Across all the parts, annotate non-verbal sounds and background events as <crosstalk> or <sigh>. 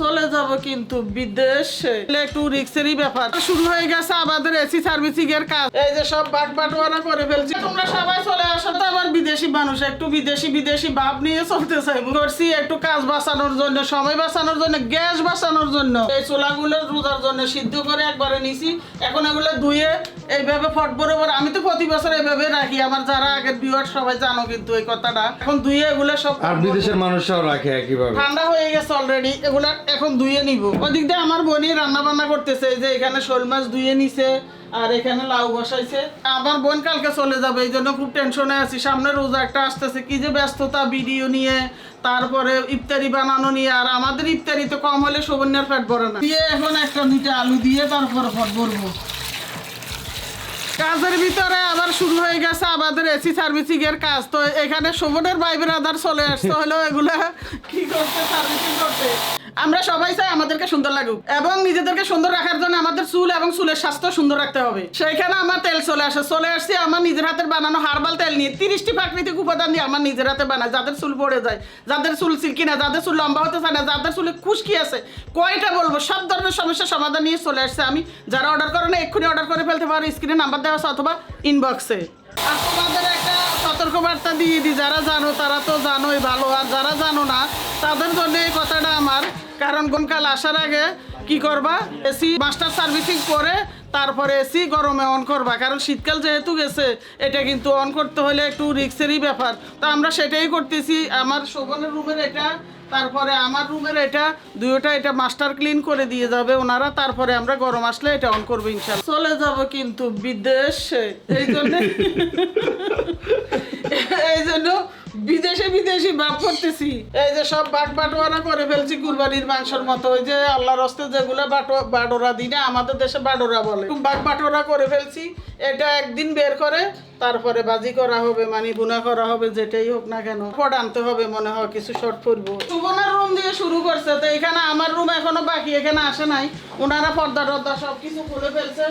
চলে যাব কিন্তু বিদেশে। একটু রিক্সেরই ব্যাপার। শুরু হয়ে গেছে আমাদের এসি সার্ভিসিং এর কাজ। এই যে সব বাট বাটোয়ারা করে ফেলছি। তোমরা সবাই চলে আসো। তো আবার বিদেশি মানুষ একটু বিদেশি বিদেশি ভাব নিয়ে চলতে চাই করছি একটু কাজ বাঁচানোর জন্য সময় বাঁচানোর জন্য গ্যাস বাঁচানোর জন্য। এই চুলাগুলো রোজার জন্য সিদ্ধ করে একবারে নিছি। এখন এগুলো ধুয়ে এইভাবে ফট বরাবর আমি তো প্রতি বছর এইভাবে রাখি। আমার যারা আগের বিয়ার সবাই জানো কিন্তু এই কথাটা। এখন ধুয়ে এগুলো সব আর বিদেশের মানুষরাও রাখে একইভাবে। ঠান্ডা হয়ে গেছে অলরেডি এগুলা এখন ধুয়ে নিব। ওদিক দিয়ে আমার বোনই রান্না বান্না করতেছে যে এখানে শোল মাছ ধুয়ে নিছে আর এখানে লাউ বসাইছে। আমার বোন কালকে চলে যাবে, এই জন্য খুব টেনশনে আছি। সামনে রোজা একটা আসতেছে, কি যে ব্যস্ততা ভিডিও নিয়ে, তারপরে ইফতারি বানানো নিয়ে, আর আমাদের ইফতারি তো কম হলে সুবর্ণের পেট ভরে না। দিয়ে এখন একটা দুইটা আলু দিয়ে তারপরে ফট ভরবো। কাজের ভিতরে আবার শুরু হয়ে গেছে আমাদের এসি সার্ভিসিং এর কাজ। তো এখানে শোভনের ভাই ব্রাদার চলে আসতে হলো এগুলা কি করতে সার্ভিসিং করতে আমরা সবাই চাই আমাদেরকে সুন্দর লাগুক এবং নিজেদেরকে সুন্দর রাখার জন্য আমাদের চুল এবং চুলের স্বাস্থ্য সুন্দর রাখতে হবে। সেইখানে আমার তেল চলে আসে। চলে আসছে আমার নিজের হাতের বানানো হার্বাল তেল নিয়ে। তিরিশটি প্রাকৃতিক উপাদান দিয়ে আমার নিজের হাতে বানায়। যাদের চুল পড়ে যায়, যাদের চুল সিল্কি না, যাদের চুল লম্বা হতে চায় না, যাদের চুলে খুশকি আছে, কয়টা বলব? সব ধরনের সমস্যার সমাধান নিয়ে চলে আসছে আমি। যারা অর্ডার করে না, এক্ষুনি অর্ডার করে ফেলতে পারো। স্ক্রিনে নাম্বার দেওয়া আছে অথবা ইনবক্সে আর তোমাদের সতর্কবার্তা দিয়ে দিই, যারা জানো তারা তো জানোই ভালো, আর যারা জানো না, তাদের জন্য এই কথাটা আমার। কারণ গমকাল আসার আগে কি করবা? এসি মাস্টার সার্ভিসিং করে তারপরে এসি গরমে অন করবা। কারণ শীতকাল যেহেতু গেছে, এটা কিন্তু অন করতে হলে একটু রিক্সেরই ব্যাপার। তো আমরা সেটাই করতেছি। আমার শোভনের রুমের এটা, তারপরে আমার রুমের এটা, দুইটা এটা মাস্টার ক্লিন করে দিয়ে যাবে ওনারা। তারপরে আমরা গরম আসলে এটা অন করব ইনশাল্লাহ। চলে যাব কিন্তু বিদেশে। এই জন্য <laughs> জন্য বিদেশে বিদেশি ভাব করতেছি। এই যে সব বাট বাটোয়ারা করে ফেলছি কুরবানির মাংসের মতো। ওই যে আল্লাহর হস্তে যেগুলো বাটো বাডোরা দিই না আমাদের দেশে বাডোরা বলে। বাট বাটোরা করে ফেলছি এটা একদিন বের করে তারপরে বাজি করা হবে মানে বুনা করা হবে যেটাই হোক না কেন। ফট আনতে হবে মনে হয় কিছু শর্ট পরবো। সুবনার রুম দিয়ে শুরু করছে তো এখানে আমার রুম এখনও বাকি এখানে আসে নাই। ওনারা পর্দা টর্দা সব কিছু খুলে ফেলছে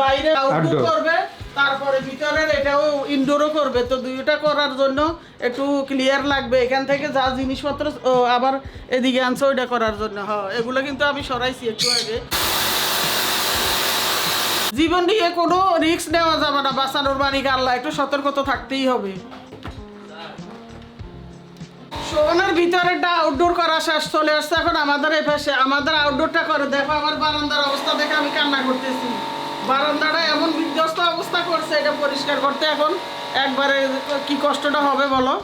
বাইরে আউটডোর করবে। তারপরে ভিতরের এটাও ইনডোরও করবে। তো দুইটা করার জন্য একটু ক্লিয়ার লাগবে। এখান থেকে যা জিনিসপত্র আবার এদিকে আনছে, ওইটা করার জন্য। হ, এগুলো কিন্তু আমি সরাইছি একটু আগে। জীবন নিয়ে কোনো রিস্ক নেওয়া যাবে না। বাঁচানোর মালিক আল্লাহ? একটু সতর্ক তো থাকতেই হবে। শোভনের ভিতরেরটা আউটডোর করা শেষ, চলে আসছে এখন আমাদের এই পাশে আমাদের আউটডোরটা করে। দেখো আমার বারান্দার অবস্থা দেখে আমি কান্না করতেছি। বারান্দাটা এমন বিধ্বস্ত অবস্থা করছে, এটা পরিষ্কার করতে এখন একবারে কি কষ্টটা হবে বলো?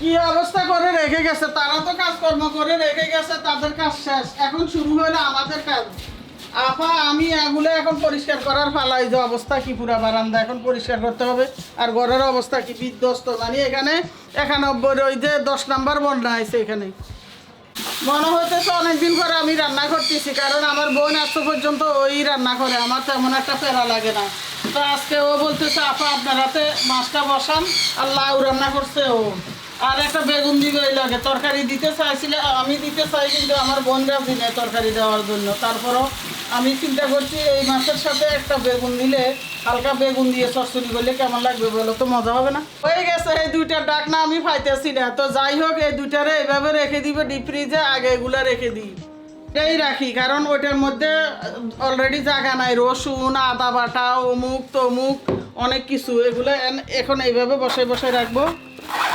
কি অবস্থা করে রেখে গেছে? তারা তো কাজকর্ম করে রেখে গেছে, তাদের কাজ শেষ। এখন শুরু হলো আমাদের কাজ। আপা আমি এগুলো এখন পরিষ্কার করার ফালাই যে অবস্থা কি পুরা বারান্দা এখন পরিষ্কার করতে হবে। আর ঘরের অবস্থা কি বিধ্বস্ত? জানি এখানে একানব্বই, ওই যে দশ নাম্বার বন্যা আছে এখানে। মনে হতেছে অনেকদিন পরে আমি রান্না করতেছি, কারণ আমার বোন আজ পর্যন্ত ওই রান্না করে, আমার তেমন একটা প্যারা লাগে না। তো আজকে ও বলতেছে, আপা, আপনার হাতে মাছটা বসান, আর লাউ রান্না করছে ও। আর একটা বেগুন দিবে ওই লাগে, তরকারি দিতে চাইছিলে, আমি দিতে চাই, কিন্তু আমার বোন রাজি নেই তরকারি দেওয়ার জন্য। তারপরও আমি চিন্তা করছি এই মাছের সাথে একটা বেগুন দিলে হালকা বেগুন দিয়ে চচ্চড়ি করলে কেমন লাগবে বলো তো, মজা হবে না? হয়ে গেছে এই দুইটার ডাক না আমি পাইতেছি না। তো যাই হোক, এই দুইটারে এইভাবে রেখে দিবে ডিপ ফ্রিজে আগে এগুলা রেখে দিই। এটাই রাখি, কারণ ওইটার মধ্যে অলরেডি জায়গা নাই। রসুন, আদা বাটা, অমুক, তমুক, অনেক কিছু। এগুলো এখন এইভাবে বসে বসে রাখব।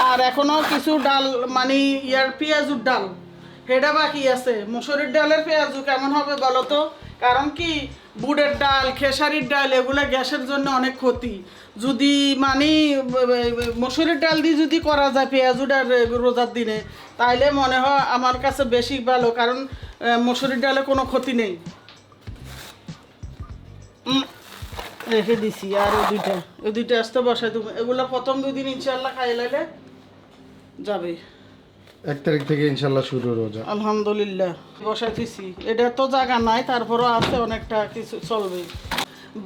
আর এখনও কিছু ডাল মানে ইয়ার পেঁয়াজুর ডাল। সেটা বাকি আছে। মুসুরির ডালের পেঁয়াজু কেমন হবে বলো তো? কারণ কি? বুটের ডাল, খেসারির ডাল, এগুলো গ্যাসের জন্য অনেক ক্ষতি। যদি মানে মসুরির ডাল দিয়ে যদি করা যায় পেঁয়াজু ডাল রোজার দিনে, তাইলে মনে হয় আমার কাছে বেশি ভালো, কারণ মসুরির ডালে কোনো ক্ষতি নেই। রেখে দিছি, আর ওই দুইটা ওই দুইটা আসতে বসাই দেবো। এগুলো প্রথম দুই দিন ইনশাল্লাহ খাই লাইলে যাবে। এক তারিখ থেকে ইনশাল্লাহ শুরু রোজা। আলহামদুলিল্লাহ। বসাইতেছি। এটা তো জায়গা নাই তারপরও আছে অনেকটা কিছু চলবে।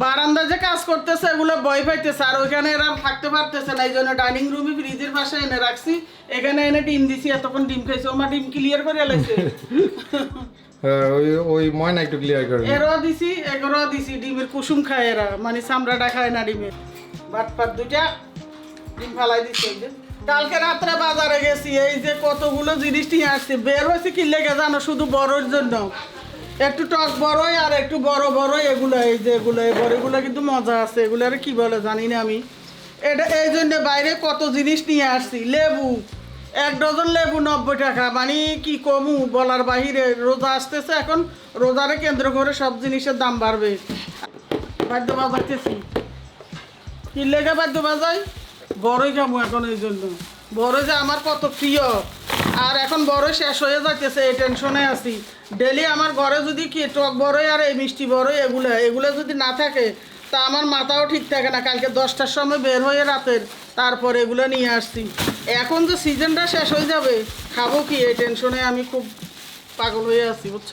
বারান্দায় যে কাজ করতেছে এগুলো ভয় পাইতেছে। আর ওইখানে এরা থাকতে পারতেছে না এই জন্য ডাইনিং রুমে ফ্রিজের পাশে এনে রাখছি। এখানে এনে ডিম দিছি এতক্ষণ ডিম খাইছে। ওমা ডিম ক্লিয়ার করে এলাইছে হ্যাঁ, ওই ওই ময়না একটু ক্লিয়ার করে এরাও দিছি দিছি। ডিমের কুসুম খায় এরা। মানে চামড়াটা খায় না ডিমের বাট পাট দুইটা ডিম ফালাই দিচ্ছে কালকে রাত্রে বাজারে গেছি, এই যে কতগুলো জিনিস নিয়ে আসছি। বের হয়েছে কি লেগে জানো, শুধু বড়োর জন্য। একটু টক বড়ই আর একটু বড় বড় এগুলো, এই যে এগুলো, এই বড়গুলো কিন্তু মজা আছে। এগুলো আর কি বলে জানি না আমি। এটা, এই জন্য বাইরে কত জিনিস নিয়ে আসছি। লেবু, এক ডজন লেবু নব্বই টাকা। মানে কি কমু, বলার বাহিরে রোজা আসতেছে এখন, রোজারে কেন্দ্র করে সব জিনিসের দাম বাড়বে। বাদ্য বাজাইতেছি কি লেগে বাদ্য বাজাই বড়ই খাব এখন এই জন্য। বড় যে আমার কত প্রিয়। আর এখন বড় শেষ হয়ে যাইতেছে, এই টেনশনে আছি। ডেলি আমার ঘরে যদি কি টক বড়ই আর এই মিষ্টি বড়ই এগুলো এগুলো যদি না থাকে, তা আমার মাথাও ঠিক থাকে না। কালকে দশটার সময় বের হয়ে রাতের, তারপর এগুলো নিয়ে আসছি। এখন যে সিজনটা শেষ হয়ে যাবে, খাব কি? এই টেনশনে আমি খুব পাগল হয়ে আছি, বুঝছ?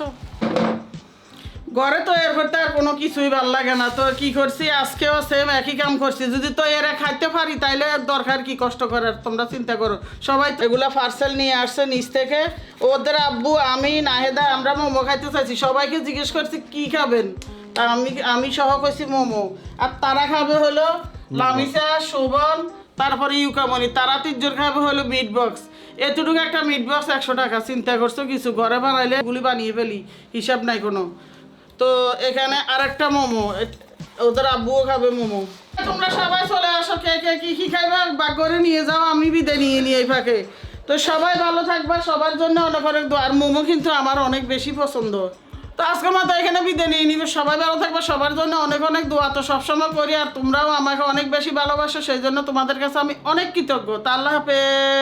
ঘরে তো এর করতে আর কোনো কিছুই ভালো লাগে না। তো কি করছি? আজকেও সেম একই কাম করছি। যদি তো এরা খাইতে পারি, তাইলে দরকার কি কষ্ট করার? তোমরা চিন্তা করো। সবাই এগুলা পার্সেল নিয়ে আসছে নিচ থেকে। ওদের আব্বু, আমি, নাহেদা, আমরা মোমো খাইতে চাইছি। সবাইকে জিজ্ঞেস করছি, কি খাবেন? তা আমি আমি সহ কইছি মোমো। আর তারা খাবে হলো লামিসা শোভন তারপরে ইউকামনি। তারা তিনজন খাবে হলো মিট বক্স এতটুকু একটা মিট বক্স একশো টাকা। চিন্তা করছ কিছু? ঘরে বানাইলে এগুলি বানিয়ে ফেলি। হিসাব নাই কোনো। তো এখানে আরেকটা মোমো। ওদের আব্বুও খাবে মোমো। তোমরা সবাই চলে আসো, কে কে কি কি খাইবে? বাগ করে নিয়ে যাও, আমি বিদে নিয়ে নিয়ে এই ফাঁকে। তো সবাই ভালো থাকবা, সবার জন্য অনেক অনেক আর মোমো কিন্তু আমার অনেক বেশি পছন্দ। তো আজকে মতো এখানে বিদে নিয়ে নিবে। সবাই ভালো থাকবে, সবার জন্য অনেক অনেক দোয়া। তো সবসময় করি, আর তোমরাও আমাকে অনেক বেশি ভালোবাসো, সেই জন্য তোমাদের কাছে আমি অনেক কৃতজ্ঞ। তা আল্লাহ হাফেজ।